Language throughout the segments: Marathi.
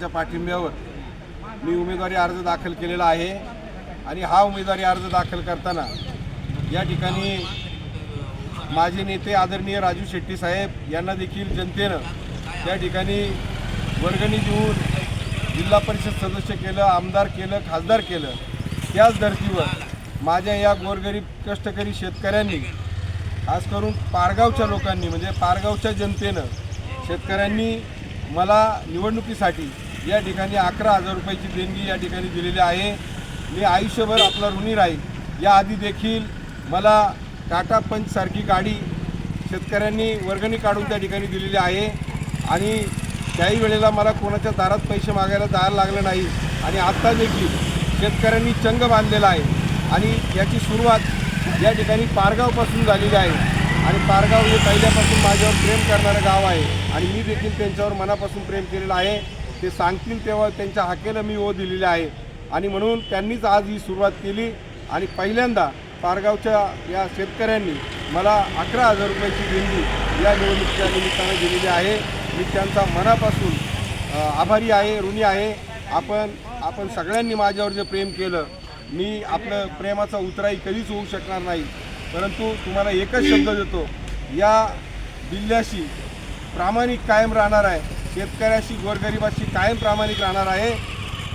यांच्या पाठिंब्यावर मी उमेदवारी अर्ज दाखल केलेला आहे आणि हा उमेदवारी अर्ज दाखल करताना या ठिकाणी माझे नेते आदरणीय राजू शेट्टी साहेब यांना देखील जनतेनं त्या ठिकाणी वर्गणी देऊन जिल्हा परिषद सदस्य केलं आमदार केलं खासदार केलं त्याच धर्तीवर माझ्या या गोरगरीब कष्टकरी शेतकऱ्यांनी खास करून पारगावच्या लोकांनी म्हणजे पारगावच्या जनतेनं शेतकऱ्यांनी मला निवडणुकीसाठी या ठिकाणी अकरा हजार रुपयाची देणगी या ठिकाणी दिलेली आहे. मी आयुष्यभर आपला ऋणी राहील. याआधी देखील मला टाटा पंचसारखी गाडी शेतकऱ्यांनी वर्गणी काढून त्या ठिकाणी दिलेली आहे. आणि त्याही वेळेला मला कोणाच्या दारात पैसे मागायला जायला लागलं नाही. आणि आत्ता देखील शेतकऱ्यांनी चंग बांधलेला आहे. आणि याची सुरुवात या ठिकाणी पारगावपासून झालेली आहे. आणि पारगाव हे पहिल्यापासून माझ्यावर प्रेम करणारं गाव आहे. आणि मी देखील त्यांच्यावर मनापासून प्रेम केलेलं आहे. ते सांगतील तेव्हा त्यांच्या हाकेला मी ओ दिलेले आहे. आणि म्हणून त्यांनीच आज ही सुरुवात केली. आणि पहिल्यांदा पारगावच्या या शेतकऱ्यांनी मला अकरा हजार रुपयाची देणगी या निवडणुकीच्या निमित्तानं दिलेली आहे. मी त्यांचा मनापासून आभारी आहे ऋणी आहे. आपण आपण सगळ्यांनी माझ्यावर जे प्रेम केलं मी आपलं प्रेमाचा उतराई कधीच होऊ शकणार नाही. परंतु तुम्हाला एकच शब्द देतो. या जिल्ह्याशी प्रामाणिक कायम राहणार आहे. शेतकऱ्याशी गोरगरिबाशी कायम प्रामाणिक राहणार आहे.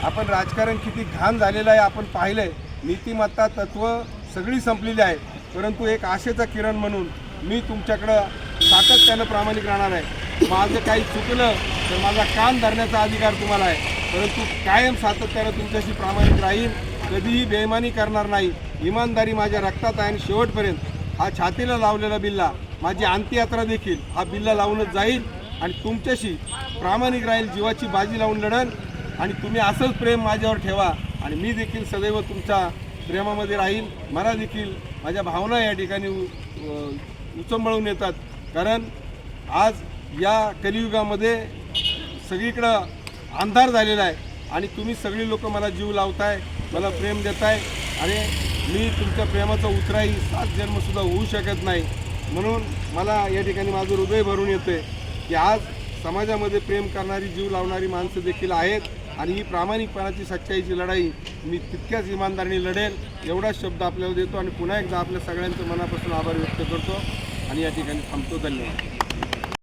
आपण राजकारण किती घाण झालेलं आहे आपण पाहिलं आहे नीतिमत्ता तत्त्व सगळी संपलेली आहे. परंतु एक आशेचा किरण म्हणून मी तुमच्याकडं सातत्यानं प्रामाणिक राहणार आहे. माझं काही चुकलं तर माझा कान धरण्याचा अधिकार तुम्हाला आहे. परंतु कायम सातत्यानं तुमच्याशी प्रामाणिक राहील कधीही बेईमानी करणार नाही. इमानदारी माझ्या रक्तात आहे आणि शेवटपर्यंत हा छातीला लावलेला बिल्ला माझी अंत्ययात्रा देखील हा बिल्ला लावूनच जाईल आणि तुमच्याशी प्रामाणिक राहील जीवाची बाजी लावून लढन आणि तुम्ही असंच प्रेम माझ्यावर ठेवा. आणि मी देखील सदैव तुमच्या प्रेमामध्ये राहील. मला देखील माझ्या भावना या ठिकाणी उचंबळून येतात. कारण आज या कलियुगामध्ये सगळीकडं अंधार झालेला आहे. आणि तुम्ही सगळी लोक मला जीव लावताय मला प्रेम देताय. आणि मी तुमच्या प्रेमाचा उतराही सात जन्मसुद्धा होऊ शकत नाही. म्हणून मला या ठिकाणी माझं हृदय भरून येते की आज समाजामध्ये प्रेम करणारी जीव लावणारी माणसं देखील आहेत आणि ही प्रामाणिकपणाची सच्चाईची लढाई मी तितक्याच इमानदारीने लढेल एवढाच शब्द आपल्याला देतो आणि पुन्हा एकदा आपल्या सगळ्यांचं मनापासून आभार व्यक्त करतो. आणि या ठिकाणी थांबतो. धन्यवाद.